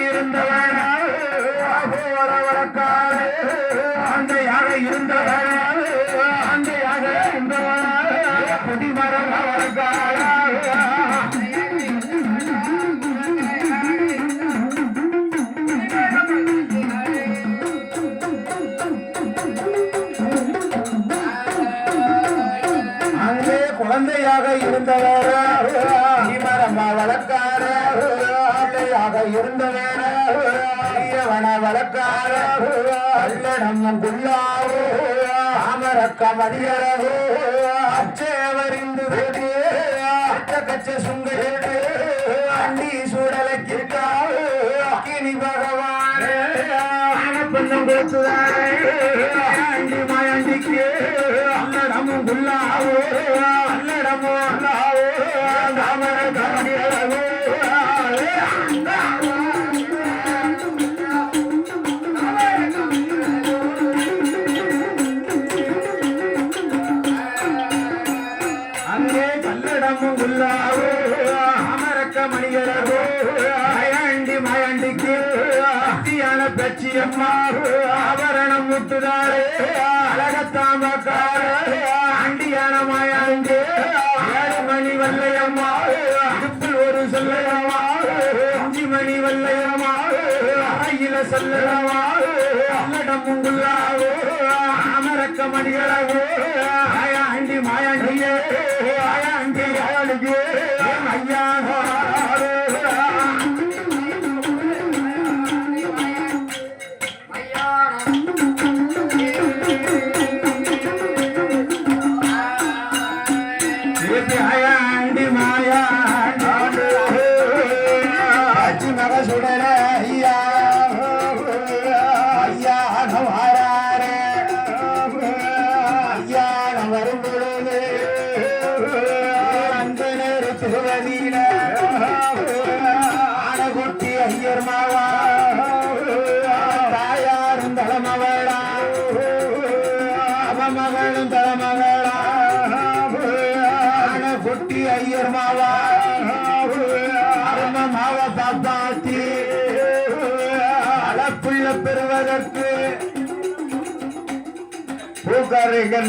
இருந்தவன் போற வழக்காடு ஆந்தையாக இருந்தவன் ஆந்தையாக இருந்தவன் குடிமரம் அவர்கள் குழந்தையாக இருந்தவர். மரமா வழக்கார பிள்ளையாக இருந்தவர். பெரியவன வழக்கார அல்லடம் குள்ளாவோ அமரக்க மதியரவோ அச்சேவரிந்து அச்ச கச்ச சுங்கேடு அண்டி சூடலைக்கிட்டாவோ அக்கினி பகவான். பெண்ணும் கொடுத்துதாரே அண்டி மாயண்டிக்கு. அல்லடமும் குல்லாவோ. அமரக்க மணியரவோ மயாண்டி மயாண்டிக்கு அத்தியான பெச்சியம்மா ஆபரணம் முட்டுதாரே அழகத்தாம்பக்கார அண்டியான மாயாண்டு ஏழு மணி வல்லையம்மா இடுப்பில் ஒரு சொல்லையம்மா அஞ்சு மணி வல்லையம்மா அறையில சொல்லலமா அல்லடம் உங்குள்ளாவோ அமரக்க மணிகளவோ மாயாண்டி மாயாண்டியே மாயாண்டி மாயாண்டியே ஐயா. மாயாண்டி நேரு திருவதியில ஐயர் மாவா. தாயாரும் தலைமகளா. அவமகளும் தலைமகளா. ஆனகுட்டி ஐயர் மாவா. அரும மாவ பாப்பாத்தி அளப்புள்ள பெறுவதற்கு பூக்காரர்கள்